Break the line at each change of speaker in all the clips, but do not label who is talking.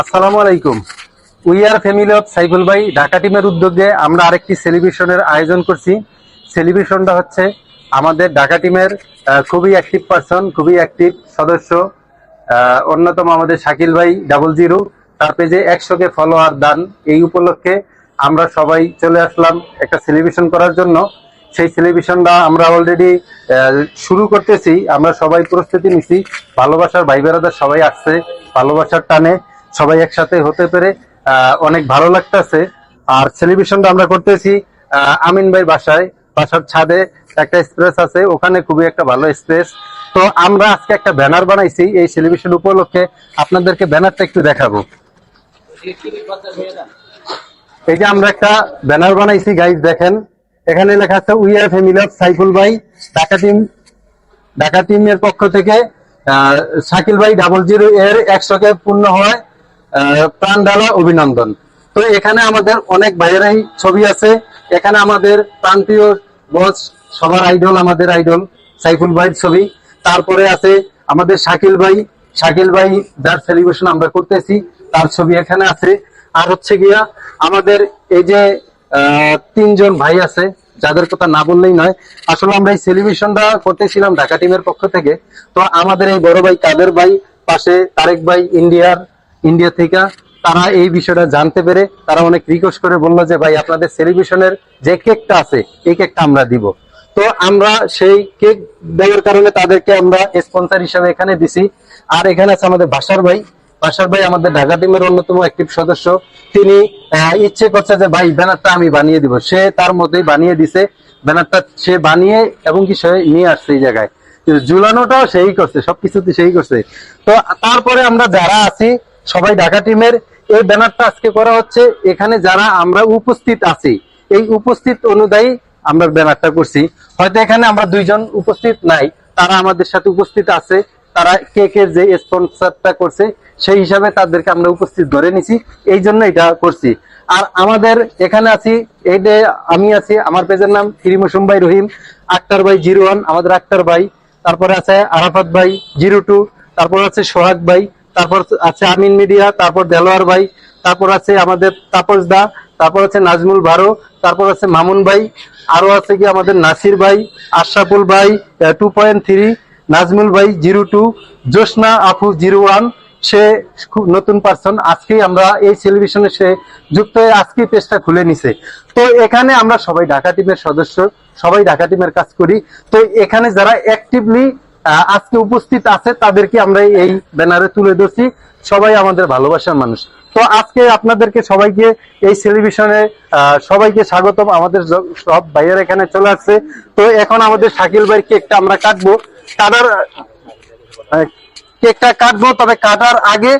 আসসালামু আলাইকুম। We are family of Saiful ভাই ঢাকা টিমের উদ্যোগে আমরা আরেকটি সেলিব্রেশনের আয়োজন করছি। সেলিব্রেশনটা হচ্ছে আমাদের ঢাকা টিমের আহ, খুবই অ্যাক্টিভ পার্সন খুবই অ্যাক্টিভ সদস্য আহ, অন্যতম আমাদের শাকিল ভাই ডাবল জিরো তার পেজে একশো কে ফলোয়ার দান। এই উপলক্ষে আমরা সবাই চলে আসলাম একটা সেলিব্রেশন করার জন্য। সেই সেলিব্রেশনটা আমরা অলরেডি শুরু করতেছি। আমরা সবাই প্রস্তুতি নিছি। ভালোবাসার ভাই বেড়াদার সবাই আসছে। ভালোবাসার টানে সবাই একসাথে হতে পেরে অনেক ভালো লাগতেছে। আর সেলিব্রেশনটা আমরা করতেছি আমিন ভাই বাসায়। বাসার ছাদে একটা স্পেস আছে। ওখানে খুবই একটা ভালো স্পেস তো আমরা আজকে একটা ব্যানার বানাইছি এই সেলিব্রেশন উপলক্ষে। আপনাদেরকে ব্যানারটা একটু দেখাবো। এই যে আমরা একটা ব্যানার বানাইছি গাইজ দেখেন। এখানে লেখা আছে we are family of Saiful ভাই, ঢাকা টিম ঢাকা টিমের পক্ষ থেকে শাকিল ভাই ডাবল জিরো এর একশো কে পূর্ণ হয় প্রাণ ডালা অভিনন্দন। তো এখানে আমাদের অনেক ভাইয়েরাই ছবি আছে। এখানে আমাদের প্রান্তীয় বস সবার আইডল আমাদের আইডল সাইফুল ভাইয়ের ছবি। তারপরে আছে আমাদের শাকিল ভাই। শাকিল ভাই যার সেলিব্রেশন আমরা করতেছি, তার ছবি এখানে আছে। আর হচ্ছে গিয়া, আমাদের এই যে তিনজন ভাই আছে, যাদের কথা না বললেই নয়। আসলে আমরা এই সেলিব্রেশনটা করতেছিলাম ঢাকা টিমের পক্ষ থেকে। তো আমাদের এই বড় ভাই কাদের ভাই, পাশে তারেক ভাই ইন্ডিয়ার, ইন্ডিয়া থেকে, তারা এই বিষয়টা জানতে পেরে তারা অনেক রিকোয়েস্ট করে বলল যে, ভাই, আপনাদের সেলিব্রেশনের যে কেকটা আছে, এই কেকটা আমরা দিব। তো আমরা সেই কেক দেওয়ার কারণে তাদেরকে আমরা স্পন্সার হিসাবে এখানে দিছি। আর এখানে আছে আমাদের বাসার ভাই। বাসার ভাই আমাদের ঢাকা টিমের অন্যতম একটি সদস্য। তিনি ইচ্ছে করছে যে, ভাই, ব্যানারটা আমি বানিয়ে দিব। সে তার মধ্যেই বানিয়ে দিছে। ব্যানারটা সে বানিয়ে এবং কি সে নিয়ে আসছে এই জায়গায়। ঝুলানোটাও সেই করছে সবকিছুতে সেই করছে। তো তারপরে আমরা যারা আছি, সবাই ঢাকা টিমের, এই ব্যানারটা আজকে করা হচ্ছে। এখানে যারা আমরা উপস্থিত আছি, এই উপস্থিত অনুযায়ী আমরা ব্যানারটা করছি। হয়তো এখানে আমরা দুইজন উপস্থিত নাই, তারা আমাদের সাথে উপস্থিত আছে। তারা কে কে যে স্পন্সরটা করছে, সেই হিসাবে তাদেরকে আমরা উপস্থিত ধরে নিছি। এই জন্য এটা করছি। আর আমাদের এখানে আছি, এই যে আমি আছি, আমার পেজের নাম হিরিমসুম ভাই রহিম, আক্তার ভাই জিরো ওয়ান, আমাদের আক্তার ভাই, তারপরে আছে আরাফাত ভাই জিরো টু, তারপর আছে সোহাগ ভাই, তারপর আছে আমিন মিডিয়া, তারপর দেলোয়ার ভাই, তারপর আছে আমাদের তাপস দা, তারপর আছে নাজমুল ভারো, তারপর আছে মামুন ভাই, আরও আছে কি আমাদের নাসির ভাই, আশরাফুল ভাই টু পয়েন্ট থ্রি নাজমুল ভাই জিরো টু, জোসনা আফু জিরো ওয়ান, সে খুব নতুন পার্সন আজকেই আমরা এই সেলিব্রেশনে সে যুক্ত হয়ে আজকেই পেজটা খুলে নিছে। তো এখানে আমরা সবাই ঢাকা টিমের সদস্য, সবাই ঢাকা টিমের কাজ করি। তো এখানে যারা অ্যাক্টিভলি আজকে উপস্থিত আছে, তাদেরকে আমরা এই ব্যানারে তুলে ধরছি। সবাই আমাদের ভালোবাসার মানুষ। তো আজকে আপনাদেরকে সবাইকে এই সেলিব্রেশনে সবাইকে স্বাগতম। আমাদের সব ভাইয়ের এখানে চলে আসছে। তো এখন আমাদের শাকিল ভাইয়ের কেকটা আমরা কাটবো। কাটার কেকটা কাটবো, তবে কাটার আগে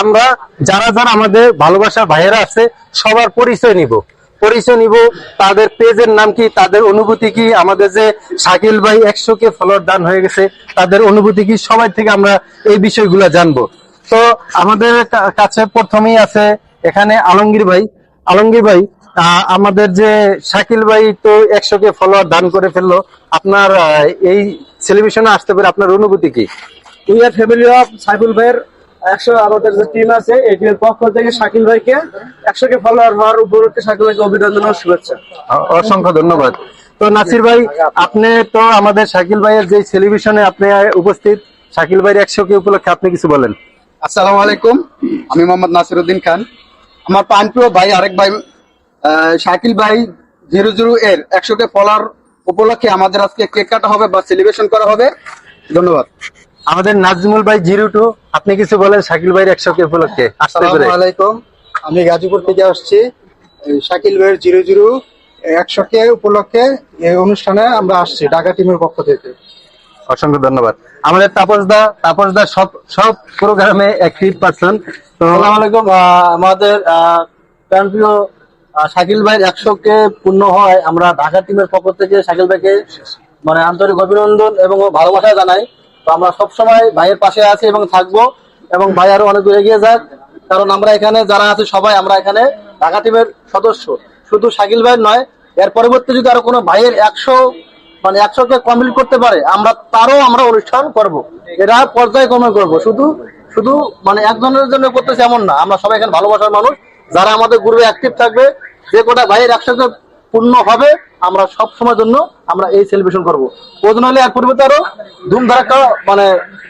আমরা যারা যারা আমাদের ভালোবাসার ভাইয়েরা আছে, সবার পরিচয় নিব। পরিচয় নিব, তাদের পেজের নাম কি, তাদের অনুভূতি কি, আমাদের যে শাকিল ভাই একশো কে ফলোয়ার দান হয়ে গেছে, তাদের অনুভূতি কি, সবাই থেকে আমরা এই বিষয়গুলো জানব। তো আমাদের কাছে প্রথমেই আছে এখানে আলমগীর ভাই। আলমগীর ভাই আমাদের যে শাকিল ভাই তো একশো কে ফলোয়ার দান করে ফেলল। আপনার এই সেলিব্রেশনে আসতে পারে আপনার অনুভূতি কি?
We are family of Saiful ভাইয়ের একশো আমাদের যে টিম আছে এই টিমের পক্ষ থেকে শাকিল ভাইকে একশো কে ফলোয়ার হওয়ার উপলক্ষে শাকিল ভাইকে অভিনন্দন ও শুভেচ্ছা।
অসংখ্য ধন্যবাদ। তো নাসির ভাই আপনি তো আমাদের শাকিল ভাইয়ের যে সেলিব্রেশনে আপনি উপস্থিত শাকিল ভাইয়ের একশো কে উপলক্ষে আপনি কিছু বলেন।
আসসালামু আলাইকুম আমি মোহাম্মদ নাসিরুদ্দিন খান। আমার প্রাণপ্রিয় ভাই আরেক ভাই শাকিল ভাই জিরো জিরো এর একশো কে ফলার উপলক্ষে আমাদের আজকে কেক কাটা হবে বা সেলিব্রেশন করা হবে। ধন্যবাদ।
আমাদের নাজমুল ভাই জিরো টু আপনি কিছু বলেন শাকিল ভাইয়ের একশো কে উপলক্ষে? আসতে পারে।
আসসালামু আলাইকুম আমি গাজীপুর থেকে আসছি। শাকিল ভাইয়ের জিরো জিরো একশো কে উপলক্ষে এই অনুষ্ঠানে আমরা আসছি ঢাকা টিমের পক্ষ থেকে।
অসংখ্য ধন্যবাদ। আমাদের তাপস দা তাপস দা সব সব প্রোগ্রামে অ্যাক্টিভ পারসন তো
আসসালামু আলাইকুম আহ, আমাদের প্রাণপ্রিয় আহ, শাকিল ভাইয়ের একশো কে পূর্ণ হয়। আমরা ঢাকা টিমের পক্ষ থেকে শাকিল ভাইকে মানে আন্তরিক অভিনন্দন এবং ভালোবাসা জানাই। তো আমরা সবসময় ভাইয়ের পাশে আছি এবং থাকব এবং ভাই আরও অনেক দূর এগিয়ে যাক। কারণ আমরা এখানে যারা আছে সবাই আমরা এখানে ঢাকা টিমের সদস্য। শুধু শাকিল ভাই নয়, এর পরবর্তী যদি আরও কোনো ভাইয়ের একশো মানে একশো কে কমপ্লিট করতে পারে, আমরা তারও আমরা অনুষ্ঠান করব। এটা পর্যায়ক্রমে করব। শুধু শুধু মানে একজনের জন্য করতেছে এমন না। আমরা সবাই এখানে ভালোবাসার মানুষ। যারা আমাদের গ্রুপে অ্যাক্টিভ থাকবে যে কটা ভাইয়ের একসাথে পূর্ণ হবে আমরা সব সময়ের জন্য আমরা এই সেলিব্রেশন করব। প্রয়োজন হলে এক পরিবর্তে আরও ধুমধারাক্কা মানে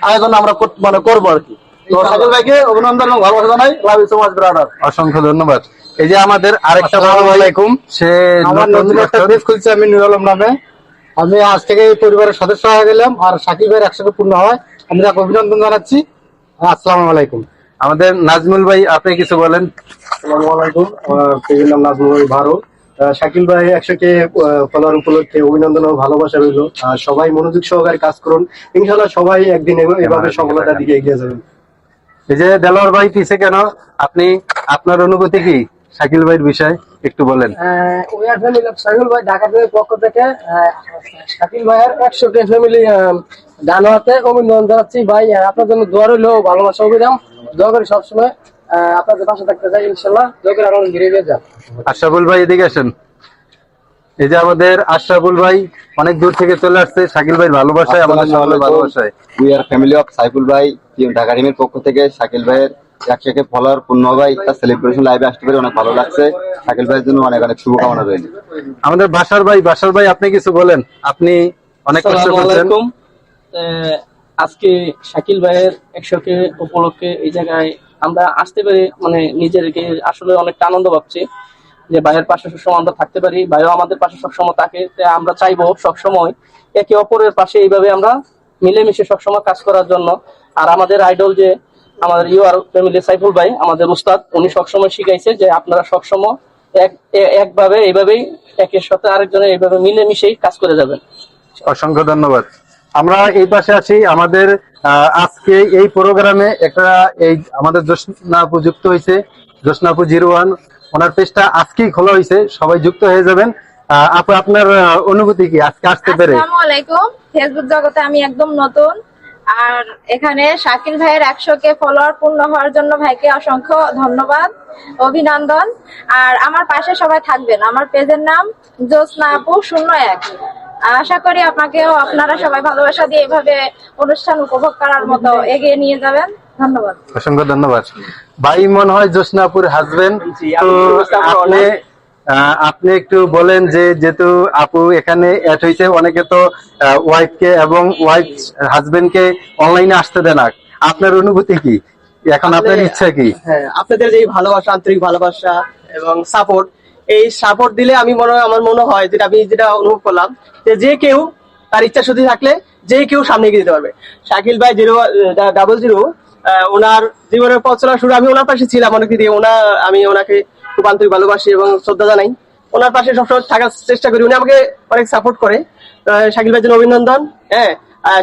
আয়োজন আমরা মানে করব আর কি। তো সাইকেল ভাইকে অভিনন্দন এবং ভালোবাসা জানাই। Love you so much brother
অসংখ্য ধন্যবাদ। এই যে আমাদের আরেকটা
আলাইকুম।
সে
নতুন একটা পেজ খুলছে আমি নুর আলম নামে। আমি আজ থেকে এই পরিবারের সদস্য হয়ে গেলাম আর সাকিব ভাইয়ের একশো পূর্ণ হয়। আমি তাকে অভিনন্দন জানাচ্ছি। আসসালামু আলাইকুম।
আমাদের নাজমুল ভাই আপনি কিছু বলেন?
আলাইকুম। আমার নাম নাজমুল ভাই ভারত শাকিল ভাই একশোকে ফলার উপলক্ষে অভিনন্দন ও ভালোবাসা রইল। আর সবাই মনোযোগ সহকারে কাজ করুন। ইনশাল্লাহ সবাই একদিন এভ- এভাবে সফলতার দিকে এগিয়ে যাবেন।
এই যে দেলোয়ার ভাই পিছে কেন? আপনি আপনার অনুভূতি কি শাকিল ভাইয়ের বিষয়? একটু বলেন।
ফ্যামিলি ভাই ঢাকা থেকে পক্ষ থেকে শাকিল ভাইয়ের একশো কে ফ্যামিলি জানোয়াতে অভিনন্দন জানাচ্ছি ভাই। আপনার জন্য দোয়া রইল ভালোবাসা অভিরাম। দোয়া করি সবসময় আপনাদের পাশে থাকতে চাই ইনশাল্লাহ। দোয়া করে আরও ঘিরে দিয়ে যান
আশরাফুল ভাই এদিকে আসেন। এই যে আমাদের আশরাফুল ভাই অনেক দূর থেকে চলে আসছে। শাকিল ভাই ভালোবাসায় আমাদের সকলের ভালোবাসায়।
We are family of Saiful ভাই টিম ঢাকা টিমের পক্ষ থেকে শাকিল ভাইয়ের একশোকে ফলোয়ার পূর্ণ ভাই তার সেলিব্রেশন লাইভে আসতে পেরে অনেক ভালো লাগছে। শাকিল ভাইয়ের জন্য অনেক অনেক শুভকামনা রইল।
আমাদের বাসার ভাই বাসার ভাই আপনি কিছু বলেন? আপনি অনেক কষ্ট করছেন।
আজকে শাকিল ভাইয়ের একশোকে উপলক্ষে এই জায়গায় আমরা আসতে পেরে মানে নিজেরকে আসলে অনেকটা আনন্দ পাচ্ছি যে ভাইয়ের পাশে সবসময় আমরা থাকতে পারি ভাইও আমাদের পাশে সবসময় থাকে আমরা চাইব সবসময় একে অপরের পাশে এইভাবে আমরা মিলেমিশে সবসময় কাজ করার জন্য। আর আমাদের আইডল যে আমাদের ইউ আর ফ্যামিলি সাইফুল ভাই আমাদের উস্তাদ উনি সবসময় শিখাইছে যে আপনারা সবসময় এক একভাবে এইভাবেই একের সাথে আরেকজনের এইভাবে মিলেমিশেই কাজ করে যাবেন।
অসংখ্য ধন্যবাদ। আমরা এই পাশে আছি আমাদের আজকে এই প্রোগ্রামে একটা এই আমাদের জোসনাপু যুক্ত হয়েছে জোসনাপু জিরো ওয়ান। ওনার পেজটা আজকেই খোলা হয়েছে সবাই যুক্ত হয়ে যাবেন। আহ, আপু আপনার অনুভূতি কি? আজকে আসতে পেরে?
আসসালামু আলাইকুম। ফেসবুক জগতে আমি একদম নতুন। আর এখানে শাকিল ভাইয়ের একশো কে ফলোয়ার পূর্ণ হওয়ার জন্য ভাইকে অসংখ্য ধন্যবাদ অভিনন্দন। আর আমার পাশে সবাই থাকবেন। আমার পেজের নাম জ্যোৎস্না আপু শূন্য এক। আশা করি আপনাকেও আপনারা সবাই ভালোবাসা দিয়ে এভাবে অনুষ্ঠান উপভোগ করার মতো এগিয়ে নিয়ে যাবেন। ধন্যবাদ।
অসংখ্য ধন্যবাদ। ভাই মনে হয় জোসনাপুর হাজবেন্ড তো আপনি আপনি একটু বলেন যে যেহেতু আপু এখানে অ্যাড হয়েছে অনেকে তো ওয়াইফ কে এবং ওয়াইফ হাজবেন্ড কে অনলাইনে আসতে দেন না। আপনার অনুভূতি কি? এখন আপনার ইচ্ছা কি?
হ্যাঁ আপনাদের যে ভালোবাসা আন্তরিক ভালোবাসা এবং সাপোর্ট এই সাপোর্ট দিলে আমি মনে হয় আমার মনে হয় যেটা আমি যেটা অনুভব করলাম যে যে কেউ তার ইচ্ছা শুধু থাকলে যে কেউ সামনে এগিয়ে যেতে পারবে। শাকিল ভাই জিরো ডাবল জিরো ওনার জীবনের পথ চলা শুরু আমি ওনার পাশে ছিলাম অনেক দিন ওনার আমি ওনাকে খুব আন্তরিক ভালোবাসি এবং শ্রদ্ধা জানাই। ওনার পাশে সবসময় থাকার চেষ্টা করি। উনি আমাকে অনেক সাপোর্ট করে। শাকিল ভাইয়ের জন্য অভিনন্দন। হ্যাঁ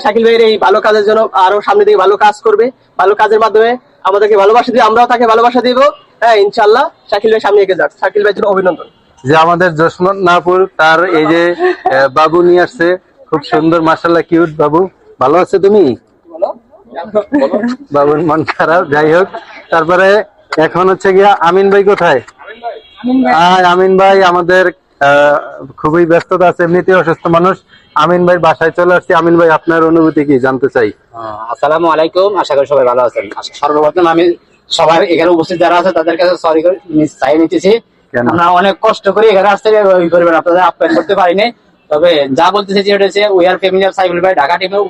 শাকিল ভাইয়ের এই ভালো কাজের জন্য আরও সামনে দিকে ভালো কাজ করবে। ভালো কাজের মাধ্যমে আমাদেরকে ভালোবাসা দিয়ে আমরাও তাকে ভালোবাসা দিব। হ্যাঁ ইনশাল্লাহ শাকিল ভাই সামনে এগিয়ে যাক। শাকিল ভাইয়ের জন্য অভিনন্দন।
যে আমাদের জোসনাপুর তার এই যে বাবু নিয়ে আসছে খুব সুন্দর মাসাল্লাহ কিউট বাবু। ভালো আছে তুমি? বাবুর মন খারাপ যাই হোক। তারপরে এখন হচ্ছে গিয়া আমিন ভাই কোথায়? হ্যাঁ আমিন ভাই আমাদের আহ, খুবই ব্যস্ততা আছে এমনিতে অসুস্থ মানুষ। আমিন ভাই বাসায় চলে আসছি। আমিন ভাই আপনার অনুভূতি কি? জানতে চাই।
আসসালামু আলাইকুম। আশা করি সবাই ভালো আছেন। সর্বপ্রথম আমি সবাই এখানে উপস্থিত যারা আছে তাদের কাছে সরি করে চাই নিতেছি? আমরা অনেক কষ্ট করে এখানে আসতে ওই করবেন আপনাদের আপ্যায়ন করতে পারিনি। তবে যা বলতেছে যে হচ্ছে উই আর ফ্যামিলি অফ সাইকেল ভাই ঢাকা টিমের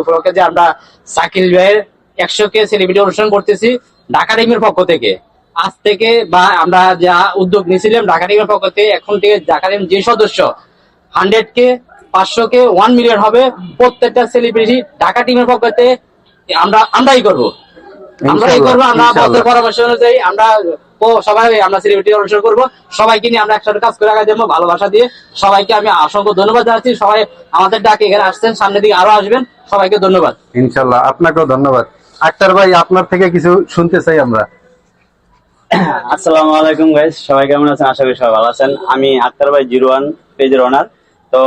উপলক্ষে যে আমরা সাকিল ভাইয়ের একশো কে সেলিব্রিটি অনুষ্ঠান করতেছি ঢাকা টিমের পক্ষ থেকে। আজ থেকে বা আমরা যা উদ্যোগ নিয়েছিলাম ঢাকা টিমের পক্ষ থেকে এখন থেকে ঢাকা টিম যে সদস্য হান্ড্রেড কে পাঁচশো কে ওয়ান মিলিয়ন হবে প্রত্যেকটা সেলিব্রিটি ঢাকা টিমের পক্ষ থেকে আমরা আমরাই করব। আমরাই করব আমরা
ইনশাআল্লাহ।
পরামর্শ অনুযায়ী আমরা সবাই আমরা সেলিব্রিটি অনুষ্ঠান করব। সবাইকে নিয়ে আমরা একসাথে কাজ করে আগাই যাব ভালোবাসা দিয়ে। সবাইকে আমি অসংখ্য ধন্যবাদ জানাচ্ছি। সবাই আমাদের ডাকে এখানে আসছেন সামনের দিকে আরও আসবেন। সবাইকে ধন্যবাদ।
ইনশাল্লাহ আপনাকেও ধন্যবাদ। আক্তার ভাই আপনার থেকে কিছু শুনতে চাই আমরা।
আসসালামু আলাইকুম গাইস সবাই কেমন আছেন? আশা করি সবাই ভালো আছেন। আমি আক্তার ভাই জিরো ওয়ান পেজের ওনার তো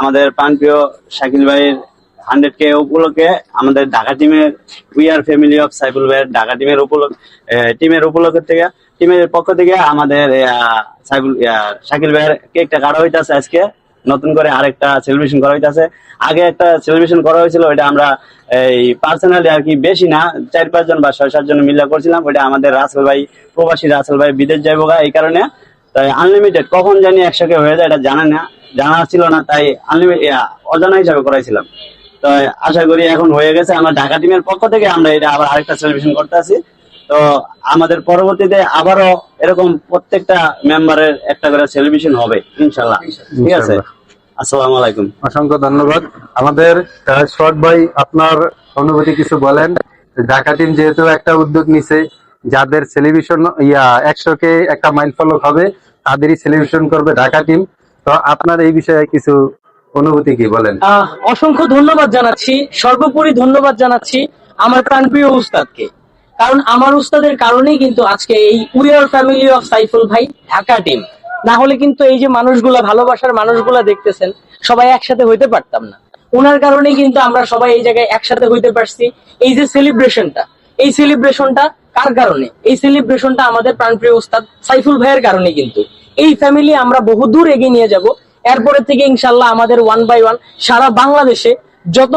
আমাদের প্রাণপ্রিয় শাকিল ভাইয়ের হান্ড্রেড কে উপলক্ষে আমাদের ঢাকা টিমের we are family of Saiful ভাইয়ের ঢাকা টিমের উপলক্ষ টিমের উপলক্ষ থেকে টিমের পক্ষ থেকে আমাদের সাইফুল শাকিল ভাইয়ের কেকটা কাটা হইতেছে আজকে। নতুন করে আরেকটা সেলিব্রেশন করা হইতাছে। আগে একটা সেলিব্রেশন করা হয়েছিল, ওইটা আমরা এই পার্সোনালি আর কি বেশি না, চার পাঁচজন বা ছয় সাতজন মিলে করছিলাম, ওইটা আমাদের রাসেল ভাই, প্রবাসী রাসেল ভাই বিদেশ যাইবো এই কারণে। তাই আনলিমিটেড কখন জানি একসাথে হয়ে যায়, এটা জানা না, জানা ছিল না, তাই আনলিমিটেড অজানা হিসাবে করাইছিলাম। তো আশা করি এখন হয়ে গেছে, আমরা ঢাকা টিমের পক্ষ থেকে আমরা এটা আবার আরেকটা সেলিব্রেশন করতে আছি। তো আমাদের পরবর্তীতে আবারও এরকম প্রত্যেকটা মেম্বারের একটা করে সেলিব্রেশন হবে ইনশাল্লাহ। ঠিক আছে? আসসালামু আলাইকুম।
অসংখ্য ধন্যবাদ। আমাদের শর্ট ভাই আপনার অনুভূতি কিছু বলেন। ঢাকা টিম যেহেতু একটা উদ্যোগ নিছে যাদের সেলিব্রেশন ইয়া একশো কে একটা মাইল ফলক হবে তাদেরই সেলিব্রেশন করবে ঢাকা টিম তো আপনার এই বিষয়ে কিছু অনুভূতি কি বলেন?
অসংখ্য ধন্যবাদ জানাচ্ছি। সর্বোপরি ধন্যবাদ জানাচ্ছি আমার প্রাণপ্রিয় উস্তাদকে। কারণ আমার উস্তাদের কারণেই কিন্তু আজকে এই উইয়ার ফ্যামিলি অফ সাইফুল ভাই ঢাকা টিম। না হলে কিন্তু এই যে মানুষগুলা, ভালোবাসার মানুষগুলা দেখতেছেন, সবাই একসাথে হইতে পারতাম না। ওনার কারণেই কিন্তু আমরা সবাই এই জায়গায় একসাথে হইতে পারছি। এই যে সেলিব্রেশনটা এই সেলিব্রেশনটা কার কারণে? এই সেলিব্রেশনটা আমাদের প্রাণপ্রিয় উস্তাদ সাইফুল ভাইয়ের কারণে কিন্তু। এই ফ্যামিলি আমরা বহুদূর এগিয়ে নিয়ে যাব। এরপরে থেকে ইনশাল্লাহ আমাদের ওয়ান বাই ওয়ান সারা বাংলাদেশে যত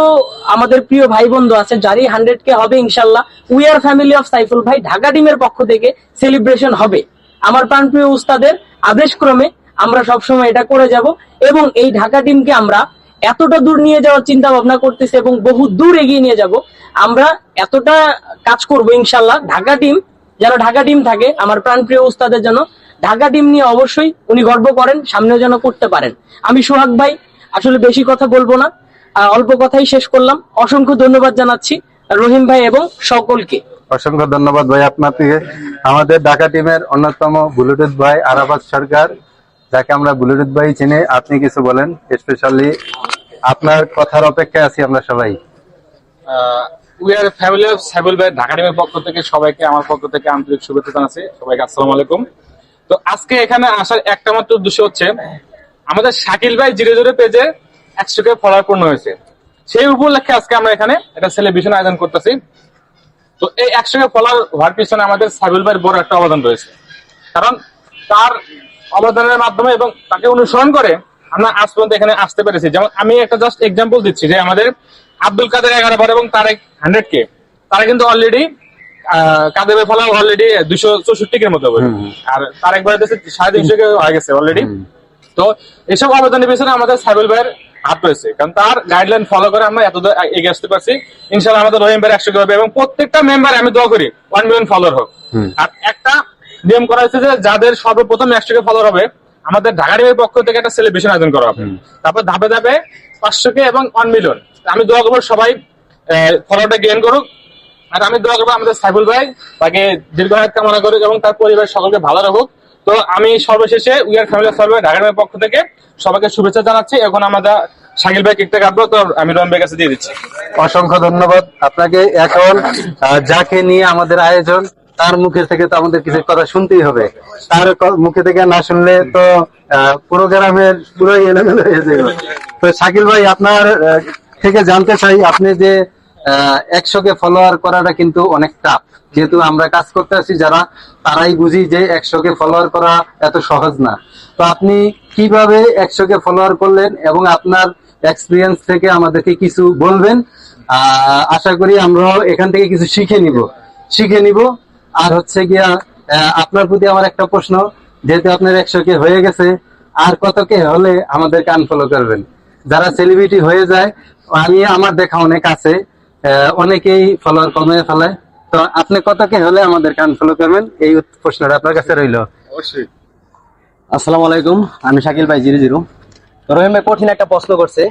আমাদের প্রিয় ভাই বন্ধু আছে, যারই হান্ড্রেড কে হবে ইনশাল্লাহ we are family of Saiful ভাই, ঢাকা টিমের পক্ষ থেকে সেলিব্রেশন হবে। আমার প্রাণপ্রিয় উস্তাদের আদেশক্রমে আমরা সবসময় এটা করে যাব এবং এই ঢাকা টিমকে আমরা এতটা দূর নিয়ে যাওয়ার চিন্তা ভাবনা করতেছি এবং বহু দূর এগিয়ে নিয়ে যাব। আমরা এতটা কাজ করব ইনশাল্লাহ, ঢাকা টিম যেন ঢাকা টিম থাকে, আমার প্রাণপ্রিয় উস্তাদের জন্য ঢাকা টিম নিয়ে অবশ্যই উনি গর্ব করেন, সামনেও যেন করতে পারেন। আমি সোহাগ ভাই, আসলে বেশি কথা বলব না। অল্প কথাই শেষ করলাম। অসংখ্য ধন্যবাদ জানাচ্ছি রহিম ভাই এবং সকলকে।
অসংখ্য ধন্যবাদ ভাই আপনাকে। আমাদের ঢাকা টিমের অন্যতম ব্লুটুথ ভাই আরাবাদ সরকার যাকে আমরা ব্লুটুথ ভাই চিনি। আপনি কিছু বলেন স্পেশালি আপনার কথার অপেক্ষায় আছি আমরা সবাই।
We are family of Saibul bhai Dhaka টিমের পক্ষ থেকে সবাইকে আমার পক্ষ থেকে আন্তরিক শুভেচ্ছা জানাচ্ছি। সবাইকে আসসালামু আলাইকুম। তো আজকে এখানে আসার একটা মাত্র উদ্দেশ্য হচ্ছে আমাদের শাকিল ভাই জিরো জিরো পেজে একশো কে ফলোয়ার পূর্ণ হয়েছে। সেই উপলক্ষে আজকে আমরা এখানে একটা সেলিব্রেশন আয়োজন করতেছি। তো এই একশো কে ফলোয়ার হওয়ার পিছনে আমাদের সাইবুল ভাইয়ের বড় একটা অবদান রয়েছে। কারণ তার অবদানের মাধ্যমে এবং তাকে অনুসরণ করে আমরা আজ পর্যন্ত এখানে আসতে পেরেছি। যেমন আমি একটা জাস্ট এক্সাম্পল দিচ্ছি যে আমাদের আব্দুল কাদের এগারো বার এবং তারেক হান্ড্রেড কে। তারা কিন্তু অলরেডি কাদের ফলা অলরেডি দুশো চৌষট্টি কের মতো আর তারেক ভাই সাড়ে তিনশো কে হয়ে গেছে অলরেডি তো এসব অবদানের পিছনে আমাদের সাইবুল ভাইয়ের হাত রয়েছে। কারণ তার গাইডলাইন ফলো করে আমরা এত এগিয়ে আসতে পারছি। ইনশাল্লাহ আমাদের রহিম ভাই একশো হবে এবং প্রত্যেকটা মেম্বার আমি দোয়া করি ওয়ান মিলিয়ন ফলোয়ার হোক। আর একটা নিয়ম করা হয়েছে যে যাদের সর্বপ্রথম একশো কে ফলোয়ার হবে আমাদের ঢাকা টিমের পক্ষ থেকে একটা সেলিব্রেশন আয়োজন করা হবে। তারপর ধাপে ধাপে পাঁচশো কে এবং ওয়ান মিলিয়ন আমি দোয়া করব সবাই ফলোটা গেইন করুক। আর আমি দোয়া করব আমাদের সাইফুল ভাই তাকে দীর্ঘায়ত কামনা করুক এবং তার পরিবার সকলকে ভালো রাখুক। তো আমি সর্বশেষে উইয়ার ফ্যামিলি সার্ভে ঢাকা পক্ষ থেকে সবাইকে শুভেচ্ছা জানাচ্ছি। এখন আমাদের শাকিল ভাই কেকটা কাটবো তো আমি রহম ভাইয়ের কাছে দিয়ে দিচ্ছি।
অসংখ্য ধন্যবাদ। আপনাকে এখন যাকে নিয়ে আমাদের আয়োজন, তার মুখে থেকে তো আমাদের কিছু কথা শুনতেই হবে। তার মুখে থেকে না শুনলে তো পুরো গ্রামের পুরো এলোমেলো হয়ে যাবে। তো শাকিল ভাই, আপনার থেকে জানতে চাই, আপনি যে একশো কে ফলোয়ার করাটা কিন্তু অনেক টাফ যেহেতু আমরা কাজ করতে আছি যারা, তারাই বুঝি যে একশো কে ফলোয়ার করা এত সহজ না। তো আপনি কীভাবে একশো কে ফলোয়ার করলেন এবং আপনার এক্সপিরিয়েন্স থেকে আমাদেরকে কিছু বলবেন? আশা করি আমরা এখান থেকে কিছু শিখে নিব। শিখে নিব। আর হচ্ছে গিয়া আপনার প্রতি আমার একটা প্রশ্ন, যেহেতু আপনার একশো কে হয়ে গেছে, আর কত কে হলে আমাদেরকে আনফলো করবেন? যারা সেলিব্রিটি হয়ে যায়, আমি, আমার দেখা অনেক আছে। অনেকেই ফলোয়ার কমে ফেলায় তো আপনি কত কে হলে আমাদেরকে আনফলো করবেন? এই প্রশ্নটা আপনার কাছে রইল।
অবশ্যই।
আসসালামু আলাইকুম আমি শাকিল ভাই জিরো জিরো। রহিম কঠিন একটা প্রশ্ন করছে।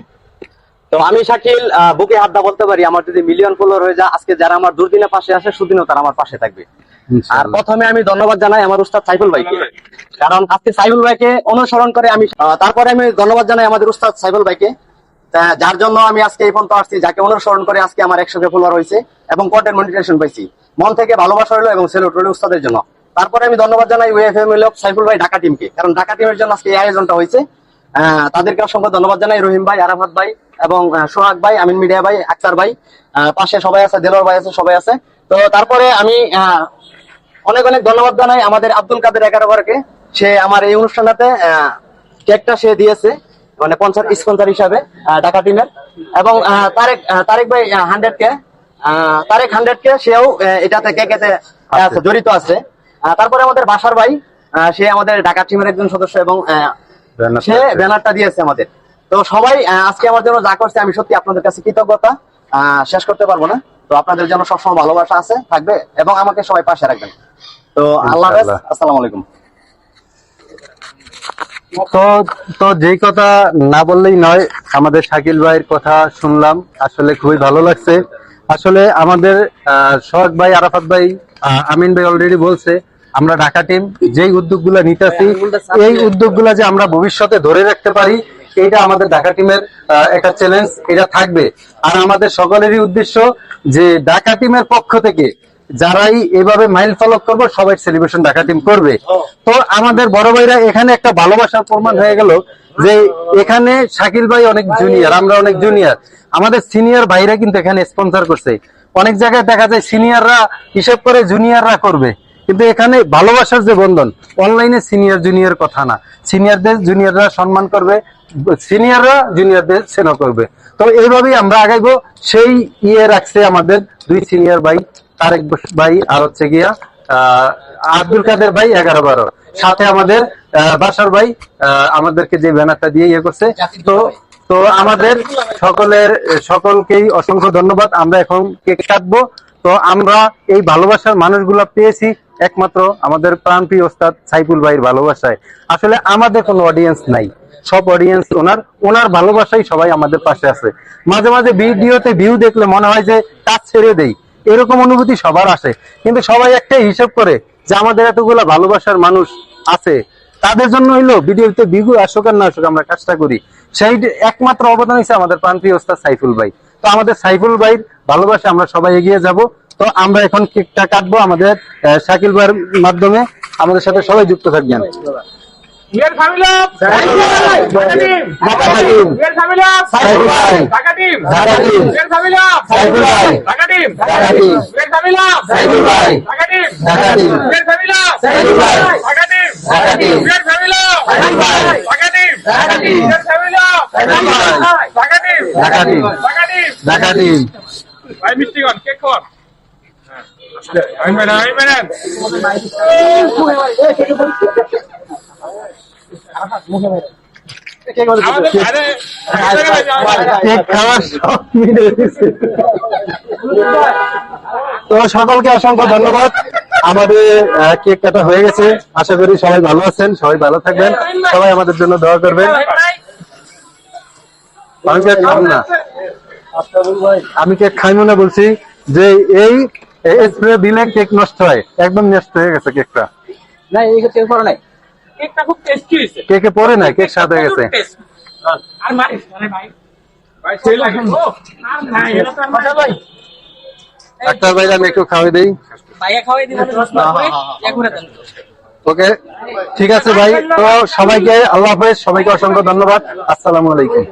তো আমি শাকিল বুকে হাত দা বলতে পারি আমার যদি মিলিয়ন ফলোয়ার হয়ে যায় আজকে যারা আমার দুর্দিনে পাশে আসে সুদিনও তারা আমার পাশে থাকবে। আর প্রথমে আমি ধন্যবাদ জানাই আমার উস্তাদ সাইফুল ভাইকে। কারণ আজকে সাইফুল ভাইকে অনুসরণ করে আমি তারপরে আমি ধন্যবাদ জানাই আমাদের উস্তাদ সাইফুল ভাইকে। যার জন্য আমি আজকে এই পর্যন্ত আসছি, যাকে অনুসরণ করে আজকে আমার একশো কে ফলোয়ার হয়েছে এবং কন্টেন্ট মনিটেশন পাইছি। মন থেকে ভালোবাসা হলো এবং সেলুট রইল উস্তাদের জন্য। তারপরে আমি ধন্যবাদ জানাই ওয়েফএম সাইফুল ভাই ঢাকা টিমকে কারণ ঢাকা টিমের জন্য আজকে এই আয়োজনটা হয়েছে। তাদেরকে অসংখ্য ধন্যবাদ জানাই, রহিম ভাই, আরাফাত ভাই এবং সোহাগ ভাই, আমিন মিডিয়া ভাই আক্তার ভাই। পাশে সবাই আছে দেলোর ভাই আছে, সবাই আছে। তো তারপরে আমি অনেক অনেক ধন্যবাদ জানাই আমাদের আব্দুল কাদের এগারো বারকে সে আমার এই অনুষ্ঠানটাতে কেকটা সে দিয়েছে। মানে পঞ্চাশ স্পন্সর হিসাবে ঢাকা টিমের এবং তারেক তারেক ভাই hundred K Tarek hundred K সেও এটাতে কে কেতে জড়িত আছে। তারপরে আমাদের বাসার ভাই সে আমাদের ঢাকা টিমের একজন সদস্য এবং সে ব্যানারটা দিয়েছে আমাদের। তো সবাই আজকে আমার জন্য যা করছে আমি সত্যি আপনাদের কাছে কৃতজ্ঞতা। শেষ করতে পারব না। তো আপনাদের জন্য সবসময় ভালোবাসা আছে থাকবে। এবং আমাকে সবাই পাশে রাখবেন। তো আল্লাহ আসসালামু আলাইকুম।
তো তো যেই কথা না বললেই নয়, আমাদের শাকিল ভাইয়ের কথা শুনলাম, আসলে খুবই ভালো লাগছে। আসলে আমাদের সোহাগ ভাই, আরাফাত ভাই আমিন ভাই অলরেডি বলছে, আমরা ঢাকা টিম যেই উদ্যোগগুলো নিতেছি, এই উদ্যোগগুলো যে আমরা ভবিষ্যতে ধরে রাখতে পারি এটা আমাদের ঢাকা টিমের একটা চ্যালেঞ্জ এটা থাকবে। আর আমাদের সকলেরই উদ্দেশ্য যে ঢাকা টিমের পক্ষ থেকে যারাই এভাবে মাইল ফলক করব, সবাই সেলিব্রেশন ঢাকা টিম করবে। তো আমাদের বড় ভাইরা এখানে একটা ভালোবাসার প্রমাণ হয়ে গেল যে এখানে শাকিল ভাই অনেক জুনিয়র আমরা অনেক জুনিয়র আমাদের সিনিয়র ভাইরা কিন্তু এখানে স্পন্সর করছে। অনেক জায়গায় দেখা যায় সিনিয়ররা হিসেব করে জুনিয়ররা করবে। কিন্তু এখানে ভালোবাসার যে বন্ধন অনলাইনে সিনিয়র জুনিয়র কথা না। সিনিয়রদের জুনিয়ররা সম্মান করবে সিনিয়ররা জুনিয়রদের স্নেহ করবে। তো এইভাবেই আমরা আগাইবো। সেই ইয়ে রাখছে আমাদের দুই সিনিয়র ভাই। তারেক ভাই আর হচ্ছে গিয়া আব্দুল কাদের ভাই এগারো বারো। সাথে আমাদের বাসার ভাই আমাদেরকে যে ব্যানারটা দিয়ে ইয়ে করছে। তো তো আমাদের সকলের সকলকেই অসংখ্য ধন্যবাদ। আমরা এখন কেক কাটবো। তো আমরা এই ভালোবাসার মানুষগুলা পেয়েছি একমাত্র আমাদের প্রাণপ্রিয় ওস্তাদ সাইফুল ভাইয়ের ভালোবাসায়। আসলে আমাদের কোনো অডিয়েন্স নাই। সব অডিয়েন্স ওনার। ওনার ভালোবাসাই সবাই আমাদের পাশে আছে। মাঝে মাঝে ভিডিওতে ভিউ দেখলে মনে হয় যে কাজ ছেড়ে দেই। এরকম অনুভূতি সবার আসে কিন্তু সবাই একটাই হিসেব করে যে আমাদের এতগুলা ভালোবাসার মানুষ আছে। তাদের জন্য হইল ভিডিওতে ভিউ আসুক আর না আসুক আমরা কাজটা করি। সেই একমাত্র অবদান হয়েছে আমাদের প্রান্তীয় ওস্তাদ সাইফুল ভাই। তো আমাদের সাইফুল ভাইয়ের ভালোবাসা আমরা সবাই এগিয়ে যাব। তো আমরা এখন কেকটা কাটবো আমাদের শাকিল ভাইয়ের মাধ্যমে। আমাদের সাথে সবাই যুক্ত থাকবেন।
We are family of Dhaka team
Dhaka team.
We are family of Dhaka team
Dhaka
family of Dhaka team
Dhaka
family of Dhaka team
Dhaka
family of Dhaka team
Dhaka
family of Dhaka team
Dhaka
family of Dhaka team
Dhaka team.
Dhaka team ভাই মিষ্টি কর cake কর আমি madam আমি madam
তো সকলকে অসংখ্য ধন্যবাদ। আমাদের কেক কাটা হয়ে গেছে। আশা করি সবাই ভালো আছেন, সবাই ভালো থাকবেন। সবাই আমাদের জন্য দোয়া করবেন। আমি কেক খাব না। কেক বলছি যে এই স্প্রে দিলে কেক নষ্ট হয়। একদম নষ্ট হয়ে গেছে কেকটা।
না, এই কেউ করে নাই।
কেকটা খুব টেস্টি হয়েছে।
কেকে পরে না কেক সাদা গেছে
আর মারিস মানে ভাই। ভাই সেই লাগে। ও আর নাই এটা তো আর নাই।
ডাক্তার ভাই আমি একটু খাওয়াই দেই।
ভাইয়া খাওয়াই দিন করে দেন।
ওকে ঠিক আছে ভাই। তো সবাইকে আল্লাহ হাফেজ সবাইকে অসংখ্য ধন্যবাদ। আসসালামু আলাইকুম।